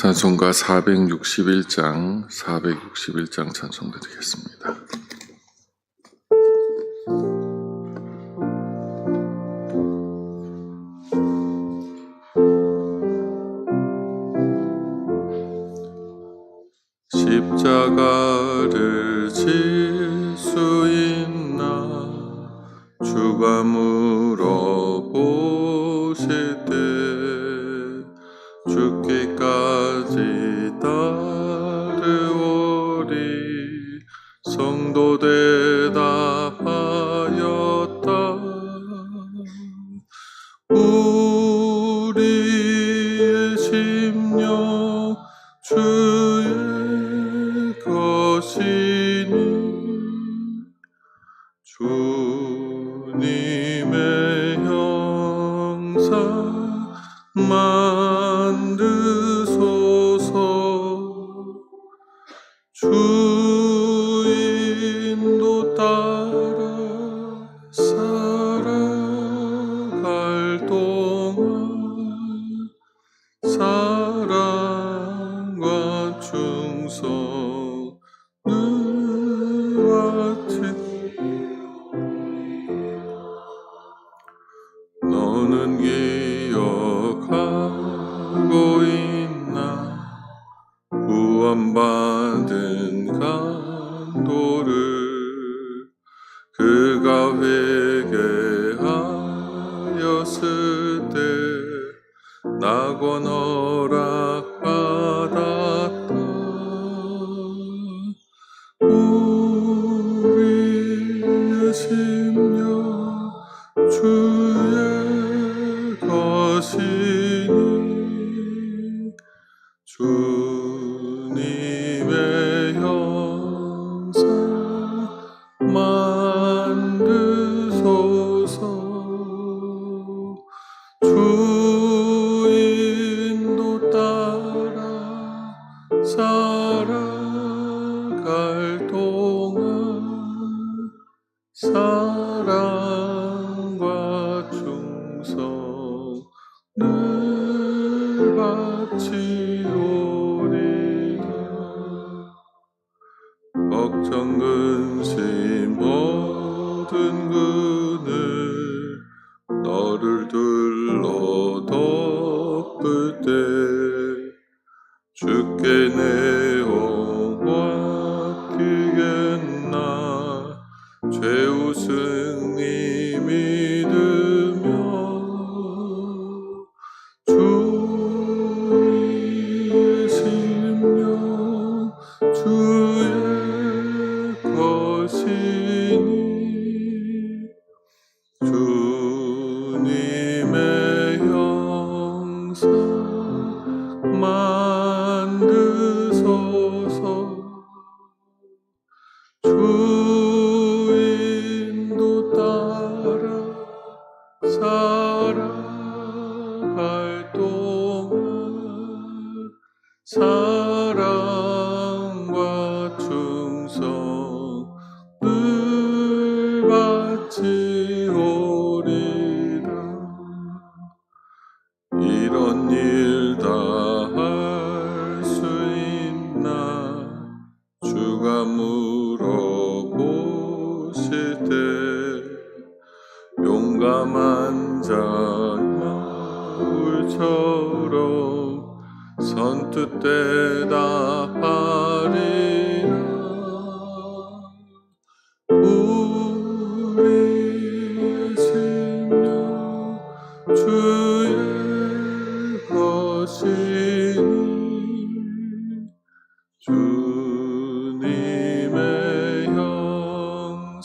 찬송가 461장 461장 찬송 드리겠습니다. 회개하였을 때 낙원어라 걱정 근심 모든 그늘 너를 둘러 덮을 때 주께 내 So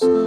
almost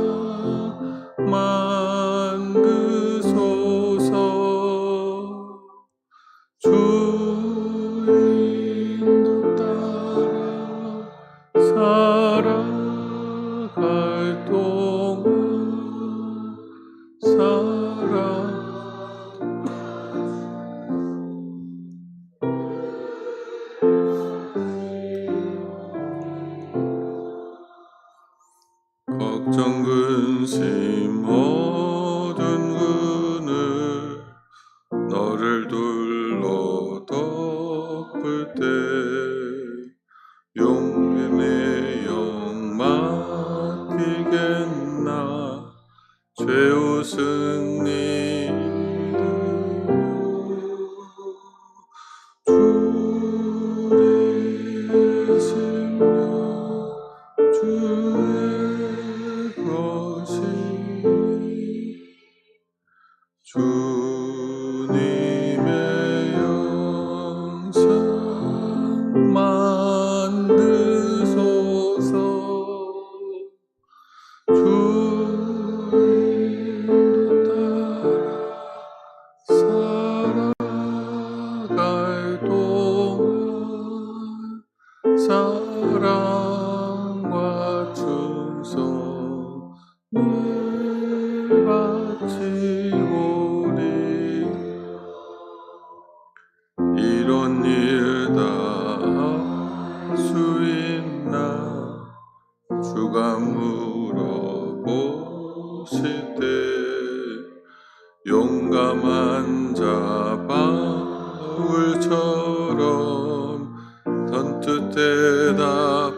용감한 자 바울처럼 선뜻 대답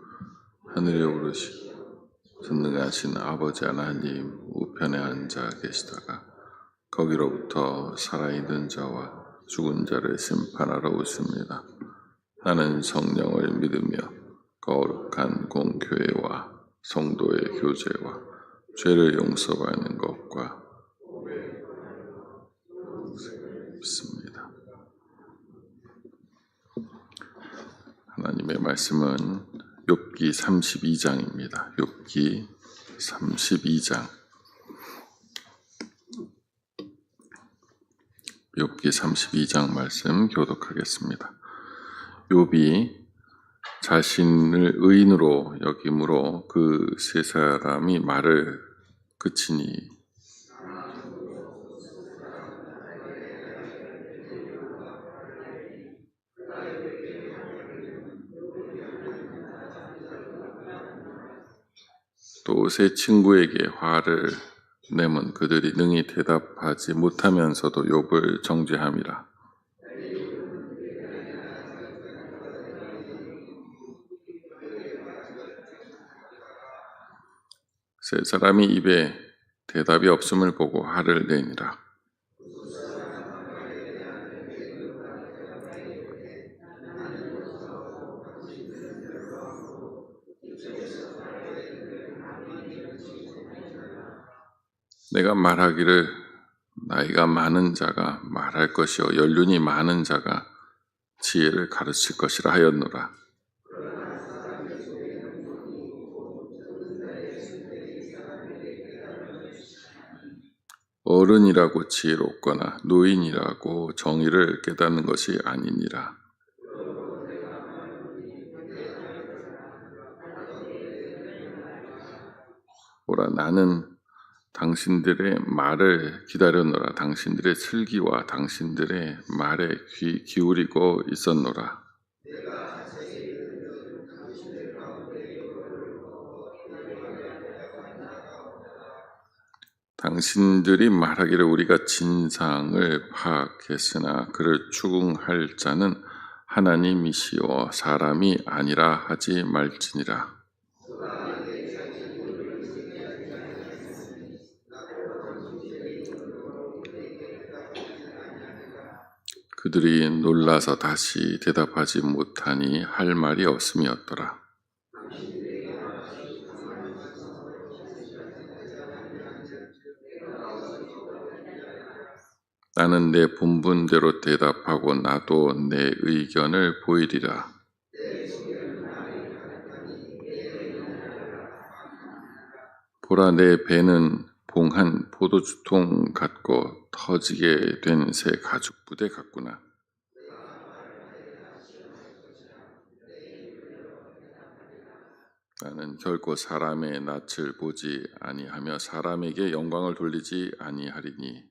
하늘에 오르시 전능하신 아버지 하나님 우편에 앉아 계시다가 거기로부터 살아있는 자와 죽은 자를 심판하러 오십니다. 나는 성령을 믿으며 거룩한 공교회와 성도의 교제와 죄를 용서받는 것과 믿습니다. 하나님의 말씀은 욥기 32장입니다. 욥기 32장. 욥기 32장 말씀 교독하겠습니다. 욥이 자신을 의인으로 여김으로 그 세 사람이 말을 그치니 또세 친구에게 화를 내면 그들이 능히 대답하지 못하면서도 욥을 정죄함이라. 세 사람이 입에 대답이 없음을 보고 화를 내니라. 내가 말하기를 나이가 많은 자가 말할 것이요 연륜이 많은 자가 지혜를 가르칠 것이라 하였노라. 어른이라고 지혜롭거나 노인이라고 정의를 깨닫는 것이 아니니라. 보라 나는 당신들의 말을 기다렸노라. 당신들의 슬기와 당신들의 말에 귀 기울이고 있었노라. 당신들이 말하기를 우리가 진상을 파악했으나 그를 추궁할 자는 하나님이시오 사람이 아니라 하지 말지니라. 그들이 놀라서 다시 대답하지 못하니 할 말이 없음이었더라. 나는 내 본분대로 대답하고 나도 내 의견을 보이리라. 보라 내 배는 봉한 포도주통 같고 터지게 된 새 가죽 부대 같구나. 나는 결코 사람의 낯을 보지 아니하며 사람에게 영광을 돌리지 아니하리니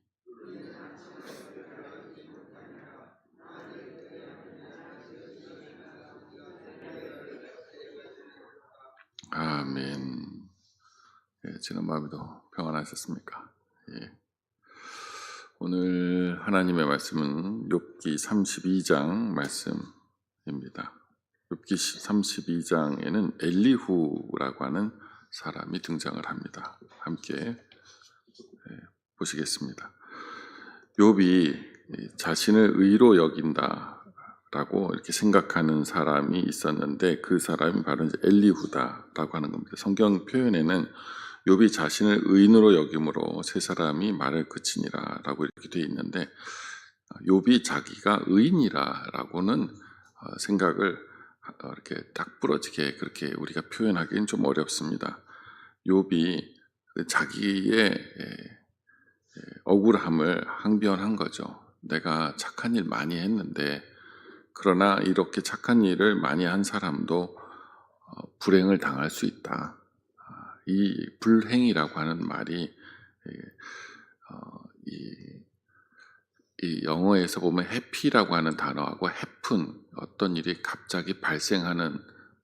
아멘. 예, 지난 밤에도 평안하셨습니까? 예. 오늘 하나님의 말씀은 욥기 32장 말씀입니다. 욥기 32장에는 엘리후라고 하는 사람이 등장을 합니다. 함께 예, 보시겠습니다. 욥이 자신을 의로 여긴다라고 이렇게 생각하는 사람이 있었는데 그 사람이 바로 엘리후다라고 하는 겁니다. 성경 표현에는 욥이 자신을 의인으로 여김으로 세 사람이 말을 그치니라라고 이렇게 되어 있는데 욥이 자기가 의인이라라고는 어, 생각을 어, 이렇게 딱 부러지게 그렇게 우리가 표현하기는 좀 어렵습니다. 욥이 그 자기의 억울함을 항변한 거죠. 내가 착한 일 많이 했는데 그러나 이렇게 착한 일을 많이 한 사람도 어, 불행을 당할 수 있다. 아, 이 불행이라고 하는 말이 예, 어, 이, 이 영어에서 보면 해피라고 하는 단어하고 해픈 어떤 일이 갑자기 발생하는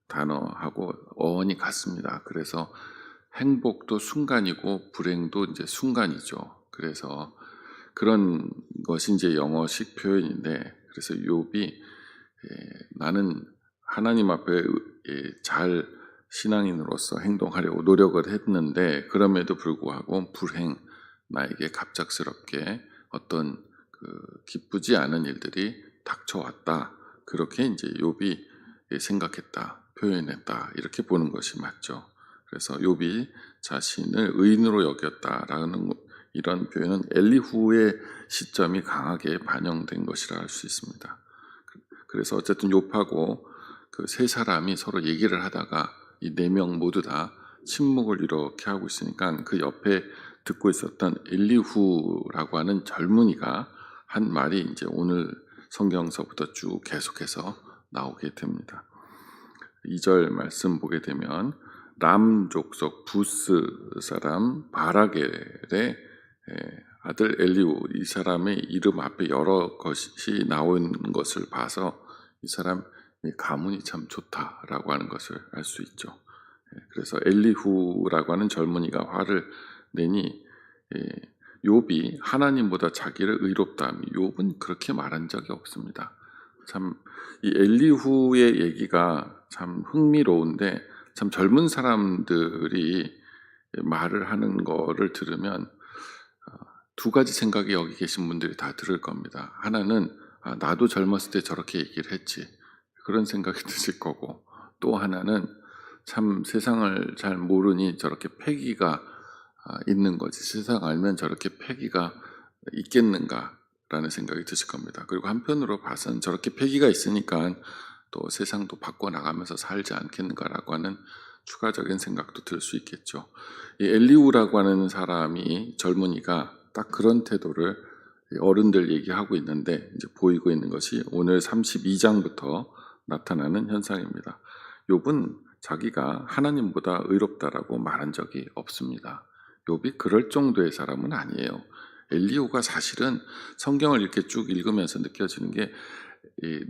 단어하고 어원이 같습니다. 그래서 행복도 순간이고 불행도 이제 순간이죠. 그래서 그런 것이 이제 영어식 표현인데 그래서 욥이 예, 나는 하나님 앞에 예, 잘 신앙인으로서 행동하려고 노력을 했는데 그럼에도 불구하고 불행 나에게 갑작스럽게 어떤 그 기쁘지 않은 일들이 닥쳐왔다 그렇게 이제 욥이 예, 생각했다 표현했다 이렇게 보는 것이 맞죠. 그래서 욥이 자신을 의인으로 여겼다라는 이런 표현은 엘리후의 시점이 강하게 반영된 것이라 할 수 있습니다. 그래서 어쨌든 욥하고 그 세 사람이 서로 얘기를 하다가 이 네 명 모두 다 침묵을 이렇게 하고 있으니까 그 옆에 듣고 있었던 엘리후라고 하는 젊은이가 한 말이 이제 오늘 성경서부터 쭉 계속해서 나오게 됩니다. 2절 말씀 보게 되면 람 족속 부스 사람 바라겔의 아들 엘리우 이 사람의 이름 앞에 여러 것이 나오는 것을 봐서 이 사람 가문이 참 좋다라고 하는 것을 알 수 있죠. 예, 그래서 엘리후라고 하는 젊은이가 화를 내니 욥이 하나님보다 자기를 의롭다. 욥은 그렇게 말한 적이 없습니다. 참 이 엘리후의 얘기가 참 흥미로운데 참 젊은 사람들이 말을 하는 거를 들으면 두 가지 생각이 여기 계신 분들이 다 들을 겁니다. 하나는 아, 나도 젊었을 때 저렇게 얘기를 했지 그런 생각이 드실 거고 또 하나는 참 세상을 잘 모르니 저렇게 패기가 아, 있는 거지 세상 알면 저렇게 패기가 있겠는가라는 생각이 드실 겁니다. 그리고 한편으로 봐서는 저렇게 패기가 있으니까 또 세상도 바꿔 나가면서 살지 않겠는가라고 하는 추가적인 생각도 들 수 있겠죠. 이 엘리우라고 하는 사람이 젊은이가 딱 그런 태도를 어른들 얘기하고 있는데 이제 보이고 있는 것이 오늘 32장부터 나타나는 현상입니다. 욥은 자기가 하나님보다 의롭다라고 말한 적이 없습니다. 욥이 그럴 정도의 사람은 아니에요. 엘리오가 사실은 성경을 이렇게 쭉 읽으면서 느껴지는 게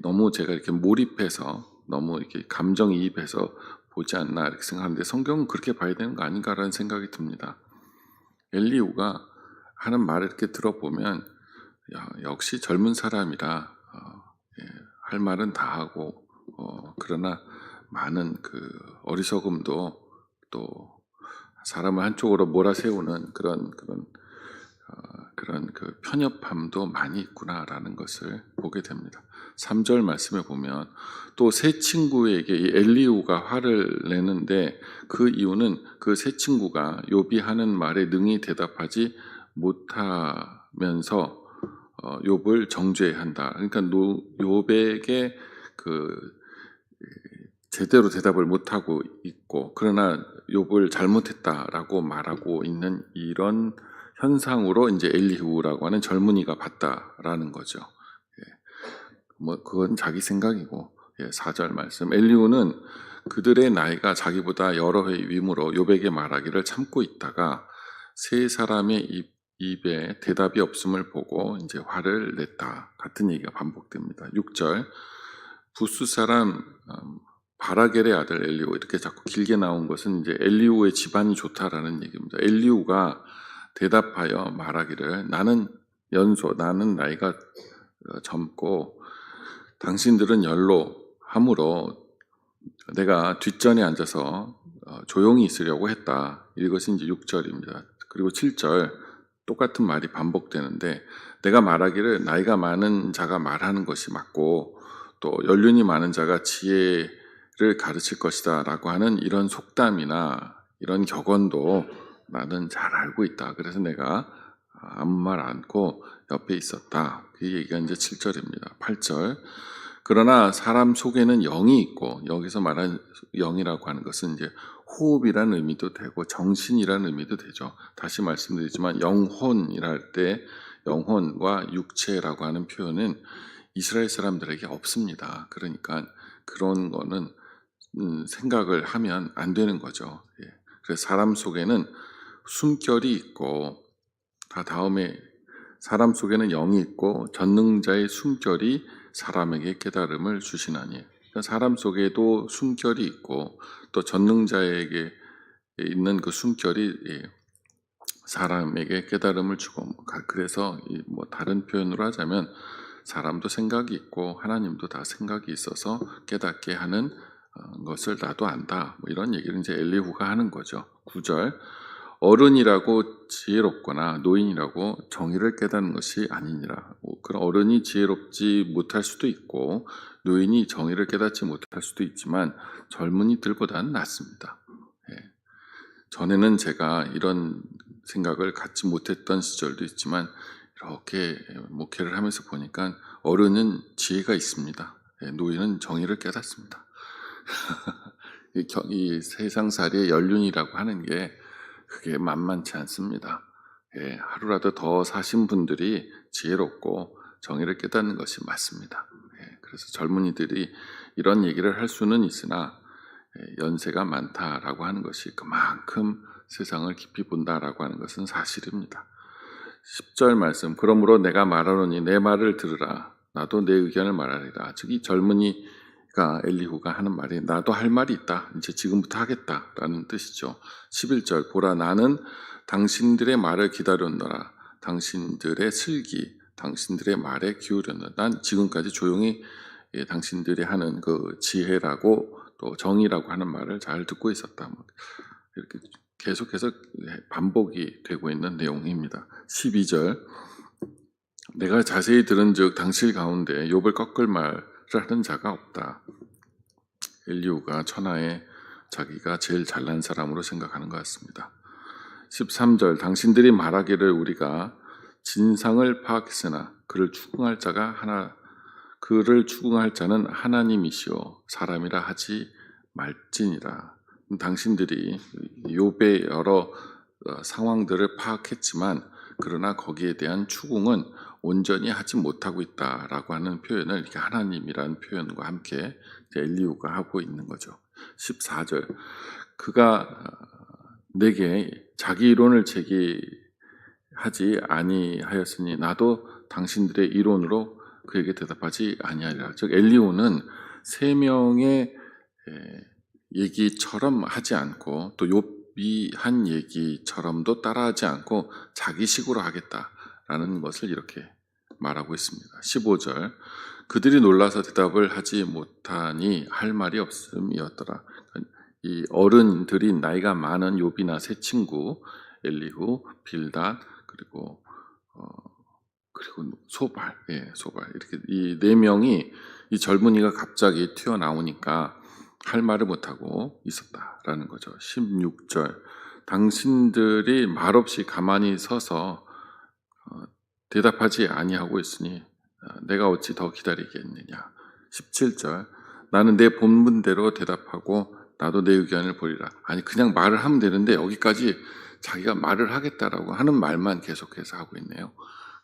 너무 제가 이렇게 몰입해서 너무 이렇게 감정이입해서 보지 않나 이렇게 생각하는데 성경은 그렇게 봐야 되는 거 아닌가라는 생각이 듭니다. 엘리우가 하는 말을 이렇게 들어보면 야, 역시 젊은 사람이라 어, 예, 할 말은 다 하고 어, 그러나 많은 그 어리석음도 또 사람을 한쪽으로 몰아세우는 그런 그런 어, 그런 그 편협함도 많이 있구나라는 것을 보게 됩니다. 3절 말씀에 보면 또새 친구에게 이 엘리우가 화를 내는데 그 이유는 그새 친구가 욥이 하는 말에 능히 대답하지 못하면서 어, 욥을 정죄한다. 그러니까 노, 욥에게 그 제대로 대답을 못하고 있고 그러나 욥을 잘못했다라고 말하고 있는 이런 현상으로 이제 엘리후라고 하는 젊은이가 봤다라는 거죠. 예. 뭐 그건 자기 생각이고 예, 4절 말씀 엘리후는 그들의 나이가 자기보다 여러 해 위므로 욥에게 말하기를 참고 있다가 세 사람의 입, 입에 대답이 없음을 보고 이제 화를 냈다 같은 얘기가 반복됩니다. 6절 부스 사람 음, 바라겔의 아들 엘리우 이렇게 자꾸 길게 나온 것은 이제 엘리우의 집안이 좋다라는 얘기입니다. 엘리우가 대답하여 말하기를 나는 연소 나는 나이가 어, 젊고 당신들은 연로 함으로 내가 뒷전에 앉아서 어, 조용히 있으려고 했다. 이것이 이제 6절입니다. 그리고 7절 똑같은 말이 반복되는데 내가 말하기를 나이가 많은 자가 말하는 것이 맞고 또 연륜이 많은 자가 지혜를 가르칠 것이다 라고 하는 이런 속담이나 이런 격언도 나는 잘 알고 있다. 그래서 내가 아무 말 않고 옆에 있었다. 그 얘기가 이제 7절입니다. 8절. 그러나 사람 속에는 영이 있고 여기서 말한 영이라고 하는 것은 이제 호흡이라는 의미도 되고 정신이라는 의미도 되죠. 다시 말씀드리지만 영혼이랄 때 영혼과 육체라고 하는 표현은 이스라엘 사람들에게 없습니다. 그러니까 그런 거는 음, 생각을 하면 안 되는 거죠. 예. 그래서 사람 속에는 숨결이 있고 다 다음에 사람 속에는 영이 있고 전능자의 숨결이 사람에게 깨달음을 주시나니 그러니까 사람 속에도 숨결이 있고 또 전능자에게 있는 그 숨결이 예, 사람에게 깨달음을 주고 뭐 가- 그래서 이뭐 다른 표현으로 하자면 사람도 생각이 있고 하나님도 다 생각이 있어서 깨닫게 하는 어, 것을 나도 안다. 뭐 이런 얘기를 이제 엘리후가 하는 거죠. 9절 어른이라고 지혜롭거나 노인이라고 정의를 깨닫는 것이 아니니라. 뭐 그런 어른이 지혜롭지 못할 수도 있고 노인이 정의를 깨닫지 못할 수도 있지만 젊은이들보다는 낫습니다. 예. 전에는 제가 이런 생각을 갖지 못했던 시절도 있지만 이렇게 목회를 하면서 보니까 어른은 지혜가 있습니다. 예, 노인은 정의를 깨닫습니다. 이, 겨- 이 세상살이의 연륜이라고 하는 게 그게 만만치 않습니다. 예, 하루라도 더 사신 분들이 지혜롭고 정의를 깨닫는 것이 맞습니다. 예, 그래서 젊은이들이 이런 얘기를 할 수는 있으나 예, 연세가 많다라고 하는 것이 그만큼 세상을 깊이 본다라고 하는 것은 사실입니다. 10절 말씀 그러므로 내가 말하노니 내 말을 들으라. 나도 내 의견을 말하리라. 즉 이 젊은이가 엘리후가 하는 말이 나도 할 말이 있다. 이제 지금부터 하겠다라는 뜻이죠. 11절 보라 나는 당신들의 말을 기다렸노라. 당신들의 슬기 당신들의 말에 기울였노라. 난 지금까지 조용히 예, 당신들이 하는 그 지혜라고 또 정의라고 하는 말을 잘 듣고 있었다. 뭐 이렇게 계속해서 반복이 되고 있는 내용입니다. 12절 내가 자세히 들은즉 당실 가운데 욥을 꺾을 말을 하는 자가 없다. 엘리우가 천하에 자기가 제일 잘난 사람으로 생각하는 것 같습니다. 13절 당신들이 말하기를 우리가 진상을 파악했으나 그를 추궁할 자가 하나 그를 추궁할 자는 하나님이시오 사람이라 하지 말지니라. 당신들이 욥의 여러 어, 상황들을 파악했지만 그러나 거기에 대한 추궁은 온전히 하지 못하고 있다라고 하는 표현을 이렇게 하나님이라는 표현과 함께 엘리우가 하고 있는 거죠. 14절 그가 어, 내게 자기 이론을 제기하지 아니하였으니 나도 당신들의 이론으로 그에게 대답하지 아니하리라. 즉 엘리우는 세 명의 에, 얘기처럼 하지 않고 또 욥이 한 얘기처럼도 따라하지 않고 자기식으로 하겠다라는 것을 이렇게 말하고 있습니다. 15절 그들이 놀라서 대답을 하지 못하니 할 말이 없음이었더라. 이 어른들이 나이가 많은 욥이나 세 친구 엘리후, 빌닷 그리고 어, 그리고 소발, 예, 소발 이렇게 이 네 명이 이 젊은이가 갑자기 튀어나오니까 할 말을 못하고 있었다라는 거죠. 16절 당신들이 말없이 가만히 서서 어, 대답하지 아니하고 있으니 어, 내가 어찌 더 기다리겠느냐. 17절 나는 내 본분대로 대답하고 나도 내 의견을 보리라. 아니 그냥 말을 하면 되는데 여기까지 자기가 말을 하겠다라고 하는 말만 계속해서 하고 있네요.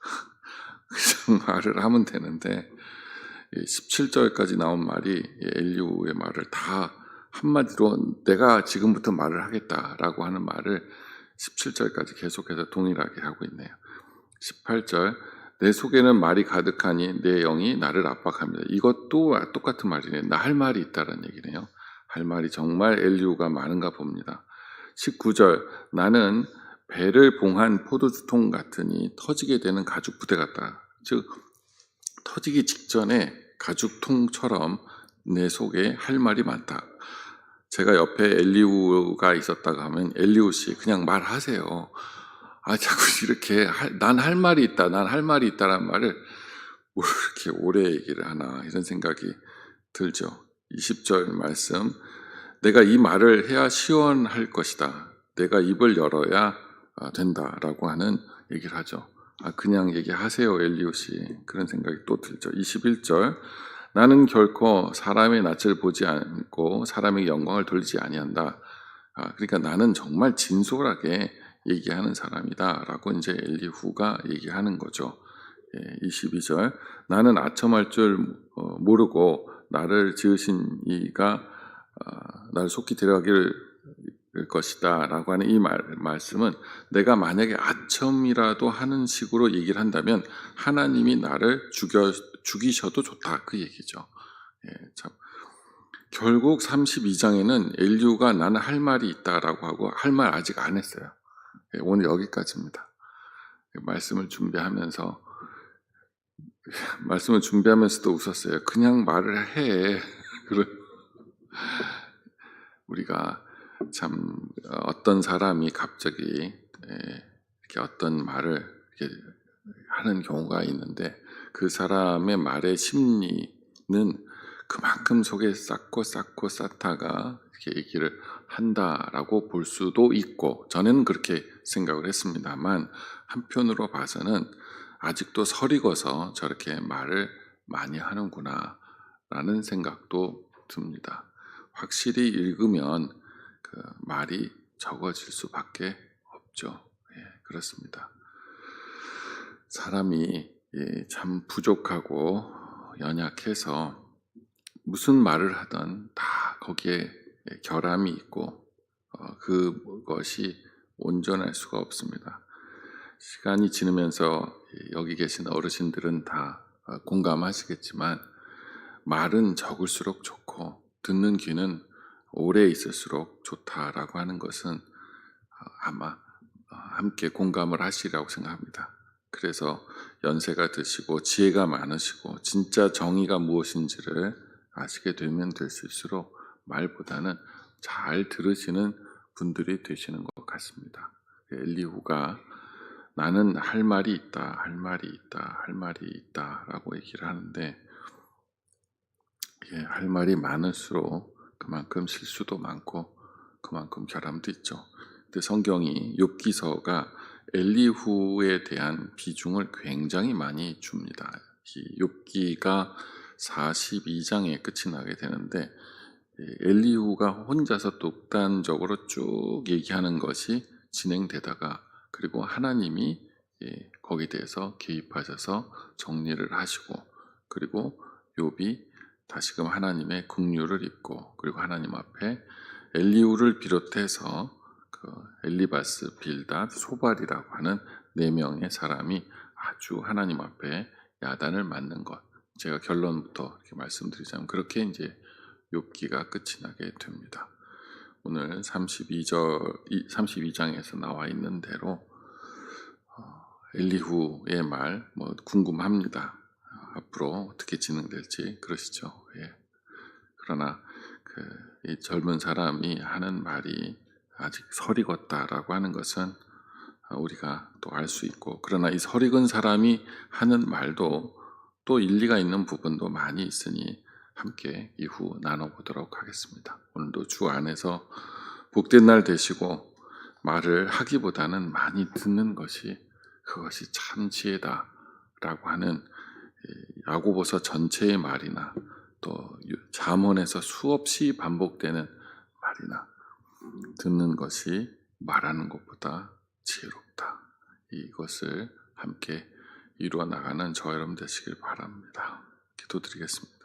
그냥 말을 하면 되는데 17절까지 나온 말이 이 엘리우의 말을 다 한마디로 내가 지금부터 말을 하겠다라고 하는 말을 17절까지 계속해서 동일하게 하고 있네요. 18절 내 속에는 말이 가득하니 내 영이 나를 압박합니다. 이것도 똑같은 말이네요. 나 할 말이 있다는 얘기네요. 할 말이 정말 엘리우가 많은가 봅니다. 19절 나는 배를 봉한 포도주통 같으니 터지게 되는 가죽 부대 같다. 즉 터지기 직전에 가죽통처럼 내 속에 할 말이 많다. 제가 옆에 엘리우가 있었다가 하면 엘리우 씨 그냥 말하세요. 아 자꾸 이렇게 난 할 말이 있다, 난 할 말이 있다라는 말을 뭐 이렇게 오래 얘기를 하나 이런 생각이 들죠. 20절 말씀 내가 이 말을 해야 시원할 것이다. 내가 입을 열어야 아, 된다라고 하는 얘기를 하죠. 아, 그냥 얘기하세요, 엘리오 씨. 그런 생각이 또 들죠. 21절. 나는 결코 사람의 낯을 보지 않고 사람의 영광을 돌지 아니한다. 아, 그러니까 나는 정말 진솔하게 얘기하는 사람이다 라고 이제 엘리후가 얘기하는 거죠. 예, 22절. 나는 아첨할 줄 어, 모르고 나를 지으신 이가 어, 나를 속히 데려가기를 것이다 라고 하는 이 말, 말씀은 내가 만약에 아첨이라도 하는 식으로 얘기를 한다면 하나님이 나를 죽여, 죽이셔도 좋다 그 얘기죠. 예, 참. 결국 32장에는 엘리우가 나는 할 말이 있다라고 하고 할 말 아직 안 했어요. 예, 오늘 여기까지입니다. 말씀을 준비하면서 말씀을 준비하면서도 웃었어요. 그냥 말을 해. 우리가 참 어떤 사람이 갑자기 이렇게 어떤 말을 이렇게 하는 경우가 있는데 그 사람의 말의 심리는 그만큼 속에 쌓고 쌓고 쌓다가 이렇게 얘기를 한다라고 볼 수도 있고 저는 그렇게 생각을 했습니다만 한편으로 봐서는 아직도 설익어서 저렇게 말을 많이 하는구나 라는 생각도 듭니다. 확실히 읽으면 그 말이 적어질 수밖에 없죠. 예, 그렇습니다. 사람이 예, 참 부족하고 연약해서 무슨 말을 하든 다 거기에 결함이 있고 어, 그것이 온전할 수가 없습니다. 시간이 지나면서 여기 계신 어르신들은 다 어, 공감하시겠지만 말은 적을수록 좋고 듣는 귀는 오래 있을수록 좋다라고 하는 것은 어, 아마 어, 함께 공감을 하시리라고 생각합니다. 그래서 연세가 드시고 지혜가 많으시고 진짜 정의가 무엇인지를 아시게 되면 될수록 말보다는 잘 들으시는 분들이 되시는 것 같습니다. 엘리후가 나는 할 말이 있다, 할 말이 있다, 할 말이 있다라고 얘기를 하는데 예, 할 말이 많을수록 그만큼 실수도 많고 그만큼 결함도 있죠. 근데 성경이 욥기서가 엘리후에 대한 비중을 굉장히 많이 줍니다. 이 욥기가 42장에 끝이 나게 되는데 엘리후가 혼자서 독단적으로 쭉 얘기하는 것이 진행되다가 그리고 하나님이 거기에 대해서 개입하셔서 정리를 하시고 그리고 욥이 다시금 하나님의 긍휼을 입고 그리고 하나님 앞에 엘리우를 비롯해서 그 엘리바스, 빌닷, 소발이라고 하는 네 명의 사람이 아주 하나님 앞에 야단을 맞는 것. 제가 결론부터 이렇게 말씀드리자면 그렇게 이제 욥기가 끝이 나게 됩니다. 오늘 32절 32장에서 나와 있는 대로 어, 엘리후의 말 뭐 궁금합니다. 어, 앞으로 어떻게 진행될지 그러시죠. 예. 그러나 그이 젊은 사람이 하는 말이 아직 설익었다라고 하는 것은 어, 우리가 또 알 수 있고 그러나 이 설익은 사람이 하는 말도 또 일리가 있는 부분도 많이 있으니 함께 이후 나눠보도록 하겠습니다. 오늘도 주 안에서 복된 날 되시고 말을 하기보다는 많이 듣는 것이 그것이 참 지혜다라고 하는 이 야고보서 전체의 말이나 또 잠언에서 수없이 반복되는 말이나 듣는 것이 말하는 것보다 지혜롭다. 이것을 함께 이루어 나가는 저 여러분 되시길 바랍니다. 기도드리겠습니다.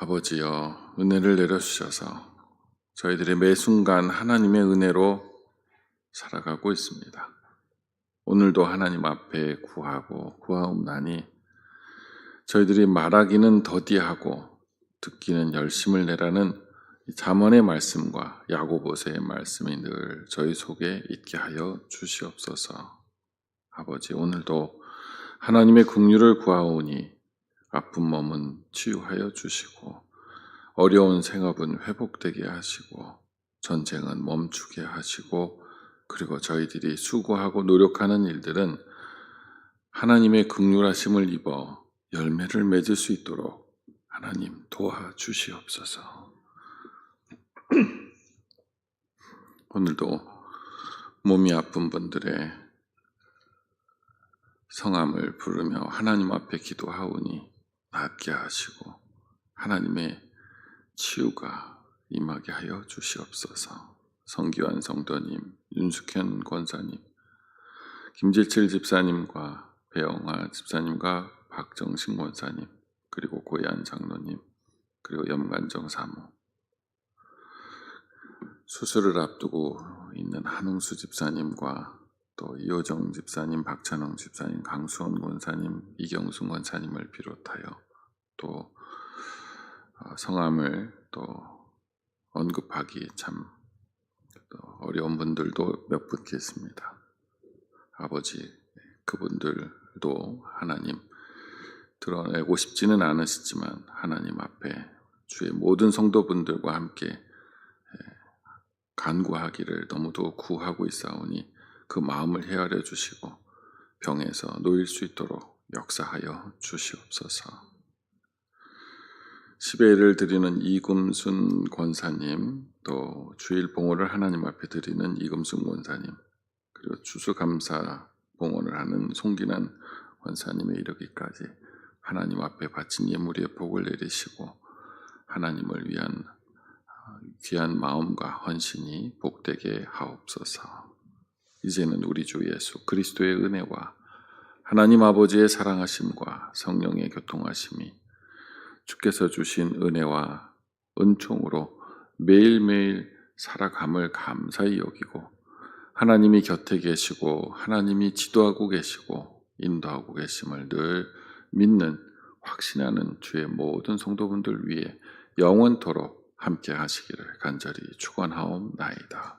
아버지여 은혜를 내려주셔서 저희들의 매 순간 하나님의 은혜로 살아가고 있습니다. 오늘도 하나님 앞에 구하고 구하옵나니 저희들이 말하기는 더디하고 듣기는 열심을 내라는 잠언의 말씀과 야고보서의 말씀이 늘 저희 속에 있게 하여 주시옵소서. 아버지 오늘도 하나님의 긍휼을 구하오니 아픈 몸은 치유하여 주시고 어려운 생업은 회복되게 하시고 전쟁은 멈추게 하시고 그리고 저희들이 수고하고 노력하는 일들은 하나님의 극률하심을 입어 열매를 맺을 수 있도록 하나님 도와주시옵소서. 오늘도 몸이 아픈 분들의 성함을 부르며 하나님 앞에 기도하오니 낫게 하시고 하나님의 치유가 임하게 하여 주시옵소서. 성기환 성도님, 윤숙현 권사님, 김질칠 집사님과 배영화 집사님과 박정신 권사님, 그리고 고얀 장로님, 그리고 염관정 사모, 수술을 앞두고 있는 한웅수 집사님과 또 이호정 집사님, 박찬홍 집사님, 강수원 권사님, 이경순 권사님을 비롯하여 또 어, 성함을 또 언급하기 참 어려운 분들도 몇 분 계십니다. 아버지 그분들도 하나님 드러내고 싶지는 않으시지만 하나님 앞에 주의 모든 성도분들과 함께 간구하기를 너무도 구하고 있사오니 그 마음을 헤아려 주시고 병에서 놓일 수 있도록 역사하여 주시옵소서. 시베를 드리는 이금순 권사님, 또 주일 봉헌을 하나님 앞에 드리는 이금순 권사님, 그리고 추수감사 봉헌을 하는 송기난 권사님에 이르기까지 하나님 앞에 바친 예물의 복을 내리시고 하나님을 위한 귀한 마음과 헌신이 복되게 하옵소서. 이제는 우리 주 예수 그리스도의 은혜와 하나님 아버지의 사랑하심과 성령의 교통하심이 주께서 주신 은혜와 은총으로 매일매일 살아감을 감사히 여기고 하나님이 곁에 계시고 하나님이 지도하고 계시고 인도하고 계심을 늘 믿는 확신하는 주의 모든 성도분들 위해 영원토록 함께 하시기를 간절히 축원하옵나이다.